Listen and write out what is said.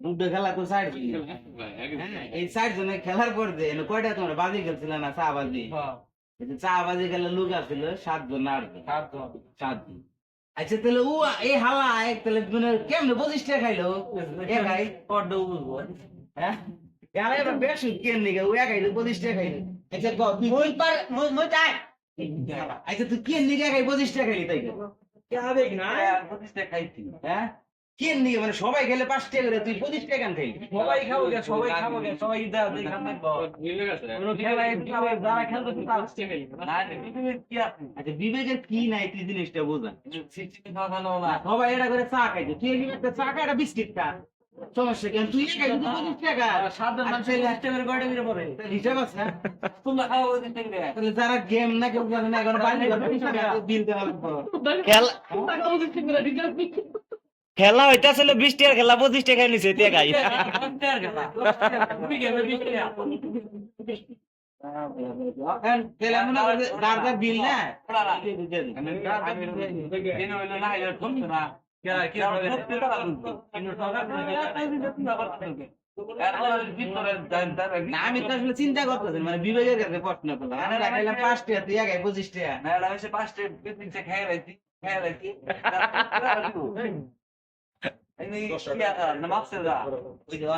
দুটো খেলা তো ষাট হ্যাঁ, এই ষাট জনে খেলার পর যে কয়টা তোমরা বাজি খেলছিল না চা বাজি? চা বাজি খেলে লোক আচ্ছা তাহলে ও এই হালা তাহলে মানে কেমনে পঁচিশ টাকা খাইলো? একাই? হ্যাঁ? এলা এবার বেশ কেন নিগে ও একাই পঁচিশ টাকা খাইলো। আচ্ছা আচ্ছা তুই কেন নিগে একাই পঁচিশ টাকা খাইলি তাই কে হবে কি না হ্যাঁ? কেন নিগে মানে সবাই খেলে পাঁচ টাকা করে তুই পঁচিশ টাকা কেন সবাই খাব গে সবাই খাব গে সবাই দা দেই খান থাকব। কোনো খেলা খেলা যারা খেলতে আচ্ছা বিবেকের কি নাই তুই জিনিসটা বোঝা। সবাই এটা করে চা খাইছে। তুই একটা চা খা একটা বিস্কিট খা। সমস্যা কেন তুই একাই শুধু পঁচিশ টাকা। সাধারণ মানুষের সিস্টেমের গড়ে মিলে পড়ে। হিসাব আছে তোমরা তাহলে যারা গেম না কেউ জানে না এখন বাইরে বিল দেওয়া খেলা খেলা হইতাছিল বিশ টাকার খেলা পঁচিশ টাকা নিছে তে গাই মনে আমি তো আসলে চিন্তা করতেছি মানে বিবেকের কাছে প্রশ্ন করলাম রাখাইলাম পাঁচ টাকা তুই একাই পঁচিশ টাকা পাঁচটা নামাজ